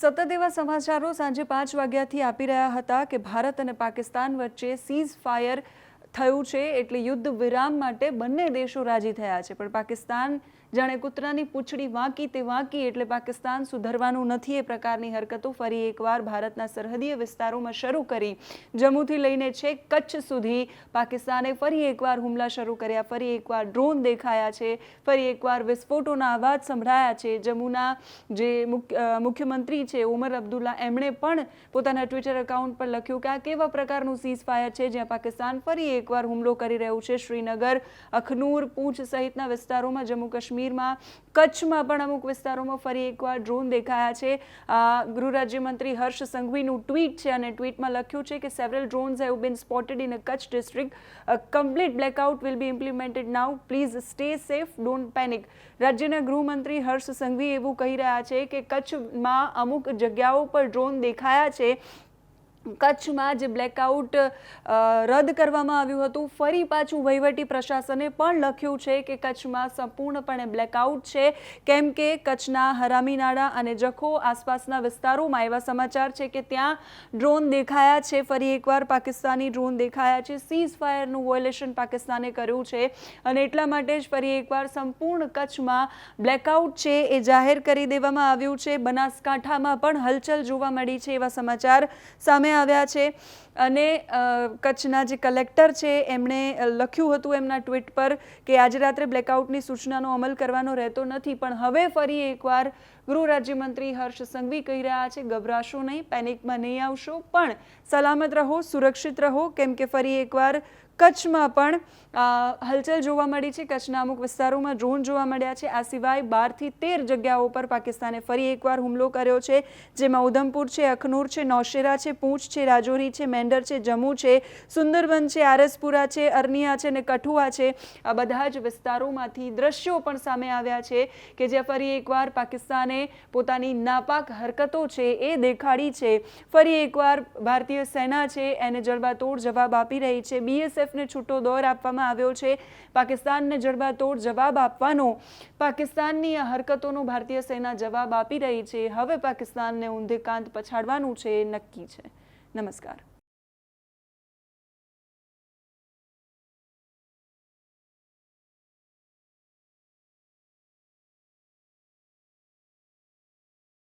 સતત એવા સમાચારો સાંજે પાંચ વાગ્યાથી આપી રહ્યા હતા કે ભારત અને પાકિસ્તાન વચ્ચે સીઝ ફાયર થયું છે એટલે યુદ્ધ વિરામ માટે બંને દેશો રાજી થયા છે. પણ પાકિસ્તાન જાણે કૂતરાની પૂંછડી વાંકી તે વાંકી એટલે પાકિસ્તાન સુધરવાનું નથી એ પ્રકારની હરકતો ફરી એકવાર ભારતના સરહદીય વિસ્તારોમાં શરૂ કરી. જમ્મુથી લઈને છેક કચ્છ સુધી પાકિસ્તાને ફરી એકવાર હુમલા શરૂ કર્યા, ફરી એકવાર ડ્રોન દેખાયા છે, ફરી એકવાર વિસ્ફોટોના અવાજ સંભળાયા છે. જમ્મુના જે મુખ્ય- મુખ્યમંત્રી છે ઉમર અબ્દુલ્લા, એમણે પણ પોતાના ટ્વિટર એકાઉન્ટ પર લખ્યું કે આ કેવા પ્રકારનું સીઝ ફાયર છે જ્યાં પાકિસ્તાન ફરી એકવાર હુમલો કરી રહ્યું છે શ્રીનગર, અખનૂર, પૂંછ સહિતના વિસ્તારોમાં જમ્મુ કાશ્મીરમાં કચ્છમાં પણ અમુક વિસ્તારોમાં ફરી એકવાર ડ્રોન દેખાયા છે. ગૃહ રાજ્યમંત્રી હર્ષ સંઘવીનું ટ્વીટ છે અને ટ્વીટમાં લખ્યું છે કે several drones have been spotted in a Kutch district complete blackout will be implemented now please stay safe don't panic. રાજ્યના ગૃહમંત્રી હર્ષ સંઘવી એવું કહી રહ્યા છે કે કચ્છમાં અમુક જગ્યાઓ પર ડ્રોન દેખાયા છે. કચ્છમાં જે બ્લેકઆઉટ રદ કરવામાં આવ્યું હતું, ફરી પાછું વહીવટી પ્રશાસને પણ લખ્યું છે કે કચ્છમાં સંપૂર્ણપણે બ્લેકઆઉટ છે. કેમ કે કચ્છના હરામીનાળા અને જખો આસપાસના વિસ્તારોમાં એવા સમાચાર છે કે ત્યાં ડ્રોન દેખાયા છે. ફરી એકવાર પાકિસ્તાની ડ્રોન દેખાયા છે. સીઝ ફાયરનું વોયલેશન પાકિસ્તાને કર્યું છે. અને એટલા માટે જ ફરી એકવાર સંપૂર્ણ કચ્છમાં બ્લેકઆઉટ છે એ જાહેર કરી દેવામાં આવ્યું છે. બનાસકાંઠામાં પણ હલચલ જોવા મળી છે એવા સમાચાર સામે આવ્યા છે અને કચ્છના જે કલેક્ટર છે, એમણે લખ્યું હતું એમના ટ્વીટ પર કે આજે રાત્રે બ્લેકઆઉટની સૂચનાનો અમલ કરવાનો રહેતો નથી, પણ હવે ફરી એકવાર ગૃહ રાજ્યમંત્રી હર્ષ સંઘવી કહી રહ્યા છે, ગભરાશો નહીં, પેનિકમાં નહીં આવશો, પણ સલામત રહો, સુરક્ષિત રહો, કેમ કે ફરી એકવાર કચ્છમાં પણ હલચલ જોવા મળી છે. કચ્છના અમુક વિસ્તારોમાં ડ્રોન જોવા મળ્યા છે. આ સિવાય બારથી તેર જગ્યાઓ પર પાકિસ્તાને ફરી એકવાર હુમલો કર્યો છે. જેમાં ઉધમપુર છે, અખનૂર છે, નૌશેરા છે, પૂંછ છે, રાજૌરી છે મેંડર છે, જમ્મુ છે, સુંદરબન છે, આરસપુરા છે, અરનિયા છે અને કઠુઆ છે. આ બધા જ વિસ્તારોમાંથી દ્રશ્યો પણ સામે આવ્યા છે કે જ્યાં ફરી એકવાર પાકિસ્તાને પોતાની નાપાક હરકતો છે એ દેખાડી છે. ફરી એકવાર ભારતીય સેના છે એને જડબાતોડ જવાબ આપી રહી છે. બીએસએફને છૂટો દોર આપવામાં આવ્યો છે. પાકિસ્તાનને જડબાતોડ જવાબ આપવાનો, પાકિસ્તાનની આ હરકતોનો ભારતીય સેના જવાબ આપી રહી છે. હવે પાકિસ્તાનને ઊંધે કાંત પછાડવાનું છે. નક્કી છે. નમસ્કાર.